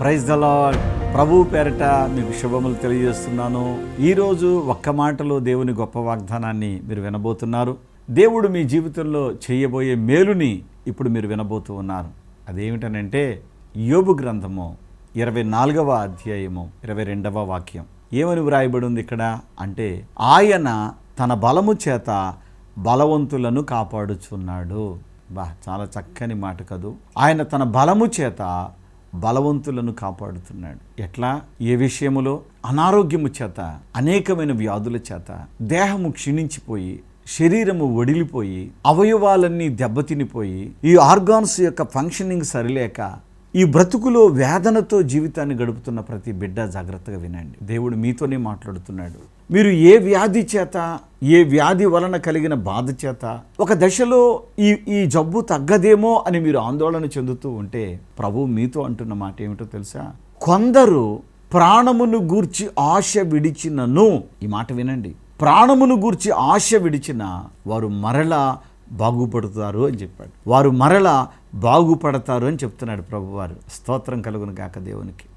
Praise the lord. ప్రభు పేరట మీకు శుభములు తెలియజేస్తున్నాను. ఈరోజు ఒక్క మాటలో దేవుని గొప్ప వాగ్దానాన్ని మీరు వినబోతున్నారు. దేవుడు మీ జీవితంలో చేయబోయే మేలుని ఇప్పుడు మీరు వినబోతూ ఉన్నారు. అదేమిటనంటే యోబు గ్రంథము ఇరవై నాలుగవ అధ్యాయము ఇరవై రెండవ వాక్యం. ఏమని వ్రాయబడి ఉంది ఇక్కడ? అంటే ఆయన తన బలము చేత బలవంతులను కాపాడుచున్నాడు. బా చాలా చక్కని మాట కదూ. ఆయన తన బలము చేత బలవంతులను కాపాడుతున్నాడు. ఎట్లా? ఏ విషయములో? అనారోగ్యము చేత అనేకమైన వ్యాధుల చేత దేహము క్షీణించిపోయి శరీరము వడిలిపోయి అవయవాలన్నీ దెబ్బతినిపోయి ఈ ఆర్గాన్స్ యొక్క ఫంక్షనింగ్ సరిలేక ఈ బ్రతుకులో వేదనతో జీవితాన్ని గడుపుతున్న ప్రతి బిడ్డ జాగ్రత్తగా వినండి. దేవుడు మీతోనే మాట్లాడుతున్నాడు. మీరు ఏ వ్యాధి చేత ఏ వ్యాధి వలన కలిగిన బాధ చేత ఒక దశలో ఈ ఈ జబ్బు తగ్గదేమో అని మీరు ఆందోళన చెందుతూ ఉంటే ప్రభు మీతో అంటున్న మాట ఏమిటో తెలుసా? కొందరు ప్రాణమును గూర్చి ఆశ విడిచినను ఈ మాట వినండి. ప్రాణమును గూర్చి ఆశ విడిచిన వారు మరలా బాగుపడుతారు అని చెప్పాడు. వారు మరలా బాగుపడతారు అని చెప్తున్నాడు ప్రభువారు. స్తోత్రం కలుగును గాక దేవునికి.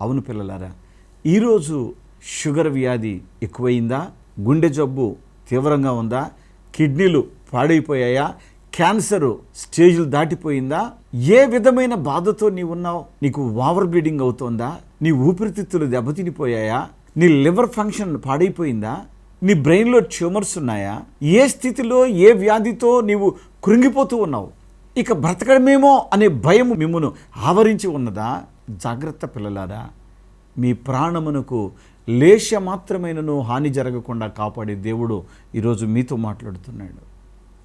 అవును పిల్లలారా ఈరోజు షుగర్ వ్యాధి ఎక్కువైందా? గుండె జబ్బు తీవ్రంగా ఉందా? కిడ్నీలు పాడైపోయాయా? క్యాన్సరు స్టేజ్లు దాటిపోయిందా? ఏ విధమైన బాధతో నీవు ఉన్నావు? నీకు ఓవర్ బ్లీడింగ్ అవుతోందా? నీ ఊపిరితిత్తులు దెబ్బతినిపోయాయా? నీ లివర్ ఫంక్షన్ పాడైపోయిందా? నీ బ్రెయిన్లో ట్యూమర్స్ ఉన్నాయా? ఏ స్థితిలో ఏ వ్యాధితో నీవు కృంగిపోతూ ఉన్నావు? ఇక బ్రతకడమేమో అనే భయం మిమ్మును ఆవరించి ఉన్నదా? జాగ్రత్త పిల్లలారా మీ ప్రాణమునకు లేశ మాత్రమైనను హాని జరగకుండా కాపాడే దేవుడు ఈరోజు మీతో మాట్లాడుతున్నాడు.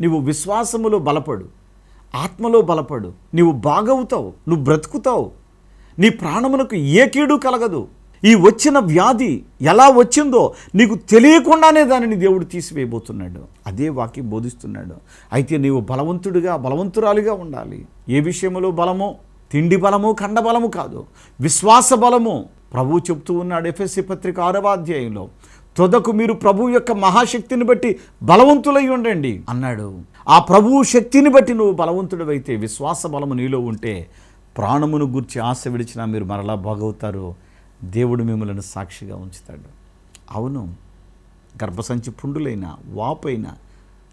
నీవు విశ్వాసములో బలపడు ఆత్మలో బలపడు నీవు బాగవుతావు నువ్వు బ్రతుకుతావు నీ ప్రాణమునకు ఏ కీడు కలగదు. ఈ వచ్చిన వ్యాధి ఎలా వచ్చిందో నీకు తెలియకుండానే దానిని దేవుడు తీసివేయబోతున్నాడు. అదే వాక్యం బోధిస్తున్నాడు. అయితే నీవు బలవంతుడిగా బలవంతురాలిగా ఉండాలి. ఏ విషయంలో బలమో? తిండి బలము ఖండ బలము కాదు. విశ్వాస బలము ప్రభు చెప్తూ ఉన్నాడు ఎఫ్ఎస్సి పత్రిక ఆరవ అధ్యాయంలో. తొదకు మీరు ప్రభు యొక్క మహాశక్తిని బట్టి బలవంతులై ఉండండి అన్నాడు. ఆ ప్రభువు శక్తిని బట్టి నువ్వు బలవంతుడవైతే విశ్వాస బలము నీలో ఉంటే ప్రాణమును గుర్చి ఆశ విడిచినా మీరు మరలా బాగవుతారు. దేవుడు మిమ్మల్ని సాక్షిగా ఉంచుతాడు. అవును గర్భసంచి పుండులైనా వాపైనా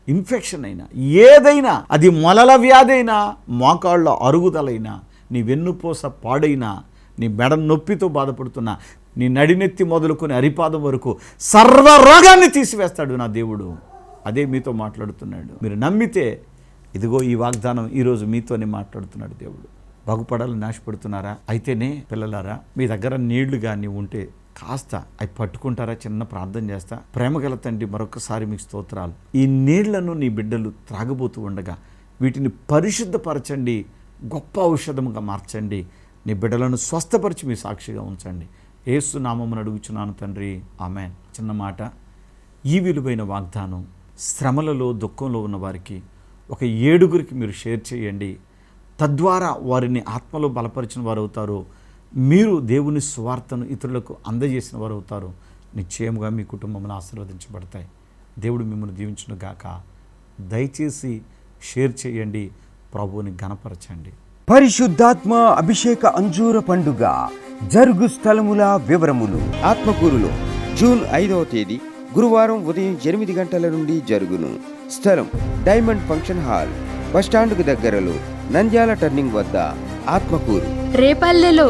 ఇన్ఫెక్షన్ అయినా ఏదైనా అది మొలల వ్యాధైనా మోకాళ్ళ అరుగుదలైనా నీ వెన్నుపూస పాడైనా నీ మెడ నొప్పితో బాధపడుతున్నా నీ నడినెత్తి మొదలుకొని అరిపాదం వరకు సర్వ రోగాన్ని తీసివేస్తాడు నా దేవుడు. అదే మీతో మాట్లాడుతున్నాడు. మీరు నమ్మితే ఇదిగో ఈ వాగ్దానం ఈరోజు మీతోనే మాట్లాడుతున్నాడు దేవుడు. బాగుపడాలని నాశపడుతున్నారా? అయితేనే పిల్లలారా మీ దగ్గర నీళ్ళు కానీ ఉంటే కాస్త అవి పట్టుకుంటారా? చిన్న ప్రార్థన చేస్తా. ప్రేమగల తండ్రి మరొకసారి మీకు స్తోత్రాలు. ఈ నీళ్ళను నీ బిడ్డలు త్రాగబోతూ ఉండగా వీటిని పరిశుద్ధపరచండి గొప్ప ఔషధముగా మార్చండి నీ బిడ్డలను స్వస్థపరిచి మీ సాక్షిగా ఉంచండి. ఏసు నామమును అడుగుచున్నాను తండ్రి. ఆమె చిన్న మాట. ఈ విలువైన వాగ్దానం శ్రమలలో దుఃఖంలో ఉన్న వారికి ఒక ఏడుగురికి మీరు షేర్ చేయండి. తద్వారా వారిని ఆత్మలో బలపరిచిన వారు అవుతారు మీరు దేవుని సువార్తను ఇతరులకు అందజేసిన వారు అవుతారు నిశ్చయముగా మీ కుటుంబంలో ఆశీర్వదించబడతాయి. దేవుడు మిమ్మల్ని దీవించును గాక. దయచేసి షేర్ చేయండి. ప్రభువుని గణపరచండి పరిశుద్ధాత్మ అభిషేక అంజూర పండుగ జరుగు స్థలముల వివరములు. ఆత్మకూరులో జూన్ ఐదవ తేదీ గురువారం ఉదయం ఎనిమిది గంటల నుండి జరుగును. స్థలం డైమండ్ ఫంక్షన్ హాల్ బస్టాండ్కు దగ్గరలో నంద్యాల టర్నింగ్ వద్ద ఆత్మకూరు. రేపల్లెలో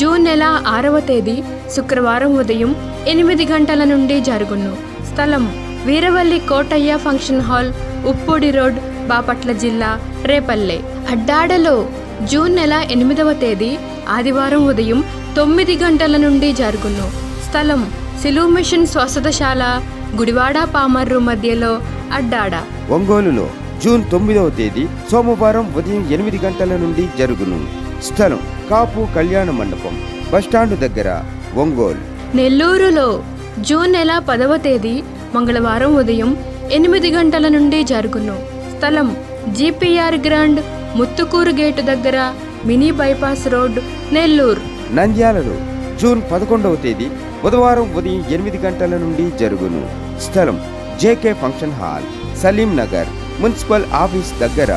జూన్ నెల ఆరవ తేదీ శుక్రవారం ఉదయం ఎనిమిది గంటల నుండి జరుగును. స్థలం Veeravalli Kotaiah function hall Uppodi road Bapatla జిల్లా రేపల్లె. అడ్డాడలో జూన్ నెల ఎనిమిదవ తేదీ ఆదివారం ఉదయం తొమ్మిది గంటల నుండి జరుగును. స్థలం సిలువు మిషన్ స్వస్థతశాల గుడివాడ పామర్రు మధ్యలో అడ్డాడ. ఒంగోలులో జూన్ తొమ్మిదవ తేదీ సోమవారం ఉదయం ఎనిమిది గంటల నుండి జరుగును. స్థలం కాపు కళ్యాణ మండపం. బస్టాండ్ దగ్గర. ఒంగోలు. నెల్లూరులో జూన్ నెల పదవ తేదీ మంగళవారం ఉదయం ఎనిమిది గంటల నుండి జరుగును. స్థలం జిపిఆర్ గ్రాండ్ ముత్తుకూరు గేటు దగ్గర మినీ బైపాస్ రోడ్ నెల్లూరు. నంద్యాలలో జూన్ పదకొండవ తేదీ బుధవారం ఉదయం ఎనిమిది గంటల నుండి జరుగును. స్థలం JK function hall. Salim Nagar. Municipal office దగ్గర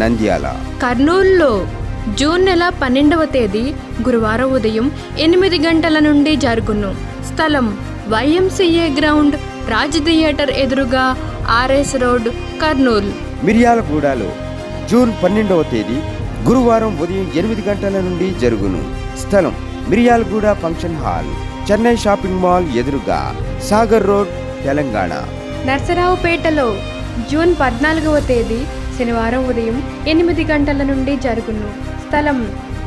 నంద్యాల. కర్నూలులో జూన్ నెల పన్నెండవ తేదీ గురువారం ఉదయం ఎనిమిది గంటల నుండి జరుగును. స్థలం వైఎంసీఏ గ్రౌండ్ రాజ్ థియేటర్ ఎదురుగా ఆర్ఎస్ రోడ్ కర్నూలు. మిర్యాలగూడలో జూన్ పన్నెండవ తేదీ గురువారం ఉదయం ఎనిమిది గంటల నుండి జరుగును. స్థలం Miryalaguda function hall Chennai shopping mall ఎదురుగా సాగర్ రోడ్ తెలంగాణ. నర్సరావుపేటలో జూన్ పద్నాలుగవ తేదీ శనివారం ఉదయం ఎనిమిది గంటల నుండి జరుగును. స్థలం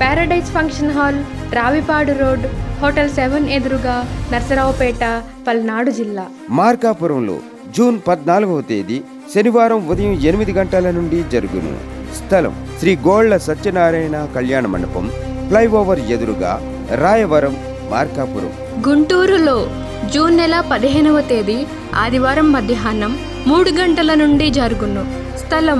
Paradise function hall Ravipadu road hotel seven ఎదురుగా నర్సరావుపేట పల్నాడు జిల్లా. మార్కాపురంలో జూన్ పద్నాలుగవ తేదీ శనివారం ఉదయం ఎనిమిది గంటల నుండి జరుగును. స్థలం శ్రీ గోళ్ళ సత్యనారాయణ కళ్యాణ మండపం ఫ్లైఓవర్ ఎదురుగా రాయవరం మార్కాపురం. గుంటూరులో జూన్ నెల పదిహేనవ తేదీ ఆదివారం మధ్యాహ్నం మూడు గంటల నుండి జరుగును. స్థలం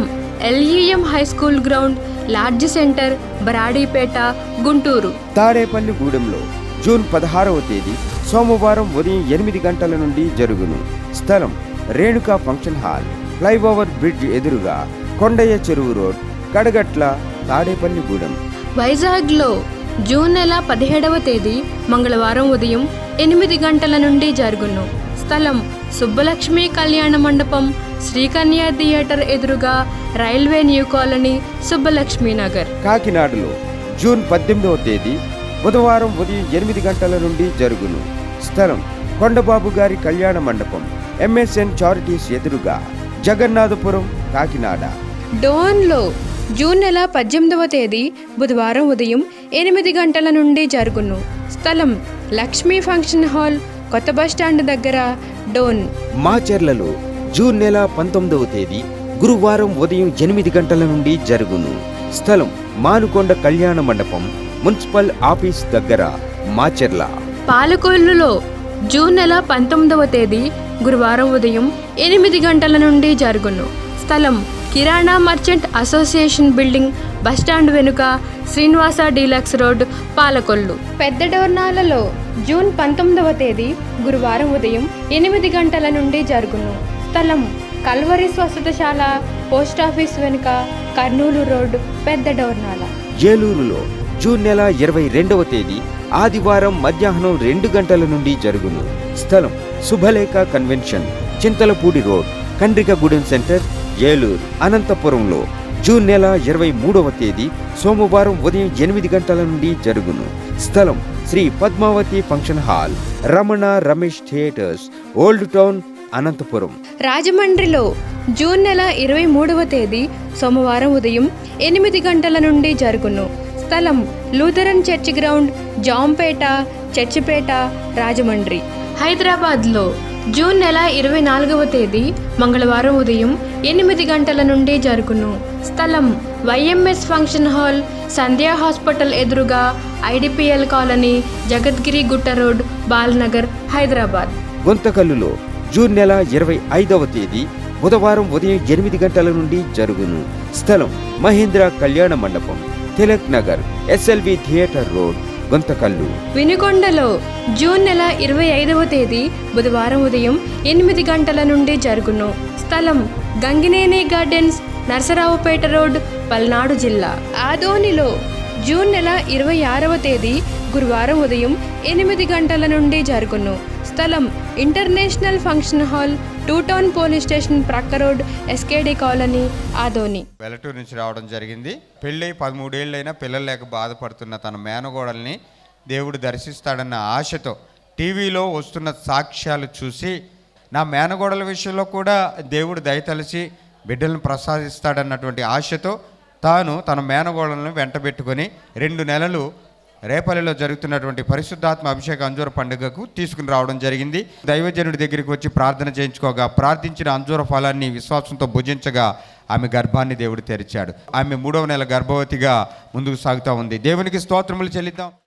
LEM high school ground large centre Brodipet Guntur. Tadepalli గూడెంలో జూన్ పదహారవ తేదీ సోమవారం ఉదయం ఎనిమిది గంటల నుండి జరుగును. స్థలం Renuka function hall flyover bridge ఎదురుగా కొండయ్య చెరువు రోడ్ కడగట్ల తాడేపల్లి గూడెం. వైజాగ్లో జూన్ నెల పదిహేడవ తేదీ మంగళవారం ఉదయం ఎనిమిది గంటల నుండి జరుగును. స్థలం సుబ్బలక్ష్మి కళ్యాణ మండపం శ్రీకన్య థియేటర్ ఎదురుగా railway new colony Subbalakshmi Nagar కాకినాడలో జూన్ పద్దెనిమిదవ తేదీ బుధవారం ఉదయం ఎనిమిది గంటల నుండి జరుగును. స్థలం కొండబాబు గారి కళ్యాణ మండపం ఎంఎస్ఎన్ చారిటీస్ ఎదురుగా జగన్నాథపురం కాకినాడ. డోన్లో జూన్ నెల పద్దెనిమిదవ తేదీ బుధవారం ఉదయం ఎనిమిది గంటల నుండి జరుగును. స్థలం లక్ష్మీ ఫంక్షన్ హాల్ కొత్త బస్టాండ్ దగ్గర డోన్. మాచెర్లలో జూన్ నెల పంతొమ్మిదవ తేదీ గురువారం ఉదయం ఎనిమిది గంటల నుండి జరుగును. స్థలం మానుకొండ కళ్యాణ మండపం మున్సిపల్ ఆఫీస్ దగ్గర మాచెర్ల. పాలకొల్లులో జూన్ నెల పంతొమ్మిదవ తేదీ గురువారం ఉదయం ఎనిమిది గంటల నుండి జరుగును. స్థలం కిరాణా merchant association building bus stand వెనుక శ్రీనివాస డీలక్స్ రోడ్ పాలకొల్లు. పెద్ద డోర్నాలలో జూన్ పంతొమ్మిదవ తేదీ గురువారం ఉదయం ఎనిమిది గంటల నుండి జరుగును. స్థలం కల్వరి స్వస్థతశాల పోస్టాఫీస్ వెనుక కర్నూలు రోడ్ పెద్ద డోర్నాల. ఏలూరులో జూన్ నెల ఇరవై రెండవ తేదీ ఆదివారం మధ్యాహ్నం రెండు గంటల నుండి జరుగును. స్థలం Shubhalekha convention Chintalapudi road Kandrikagudem centre Eluru అనంతపురంలో. జూన్ నెల ఇరవై మూడవ తేదీ సోమవారం ఉదయం ఎనిమిది గంటల నుండి జరుగును. స్థలం Sri Padmavathi function hall Ramana Ramesh theatres old town Anantapuram. రాజమండ్రిలో జూన్ నెల ఇరవై మూడవ తేదీ సోమవారం ఉదయం ఎనిమిది గంటల నుండి జరుగును. స్థలం Lutheran church ground Jampeta Churchipeta Rajahmundry. హైదరాబాద్లో జూన్ నెల ఇరవై నాలుగవ తేదీ మంగళవారం ఉదయం ఎనిమిది గంటల నుండి జరుగును. స్థలం YMS function hall Sandhya hospital ఎదురుగా IDPL colony Jagadgiri Gutta road Balanagar Hyderabad. గుంతకల్లులో June నెల ఇరవై ఐదవ తేదీ బుధవారం ఉదయం ఎనిమిది గంటల నుండి జరుగును. స్థలం Mahendra Kalyana Mandapam Tilak Nagar SLV theatre road Guntakal. వినుకొండలో June నెల ఇరవై ఐదవ తేదీ బుధవారం ఉదయం ఎనిమిది గంటల నుండి జరుగును. స్థలం గంగినేని గార్డెన్స్ నరసరావుపేట రోడ్ పల్నాడు జిల్లా. ఆదోనిలో జూన్ నెల ఇరవై ఆరవ తేదీ గురువారం ఉదయం ఎనిమిది గంటల నుండి జరుగును. స్థలం international function hall two town police station ప్రక్క road SKD colony Adoni. Velaturu నుంచి రావడం జరిగింది. పెళ్ళై పదమూడేళ్ళైనా పిల్లలు లేక బాధపడుతున్న తన మేనగోడల్ని దేవుడు దర్శిస్తాడన్న ఆశతో టీవీలో వస్తున్న సాక్ష్యాలు చూసి నా మేనగోడల విషయంలో కూడా దేవుడు దయతలిచి బిడ్డలను ప్రసాదిస్తాడన్నటువంటి ఆశతో తాను తన మేనగోడలను వెంటబెట్టుకొని రెండు నెలలు రేపల్లిలో జరుగుతున్నటువంటి పరిశుద్ధాత్మ అభిషేక అంజూర పండుగకు తీసుకుని రావడం జరిగింది. దైవజనుడి దగ్గరికి వచ్చి ప్రార్థన చేయించుకోగా ప్రార్థించిన అంజూర ఫలాన్ని విశ్వాసంతో భుజించగా ఆమె గర్భాన్ని దేవుడు తెరిచాడు. ఆమె మూడవ నెల గర్భవతిగా ముందుకు సాగుతూ ఉంది. దేవునికి స్తోత్రములు చెల్లిద్దాం.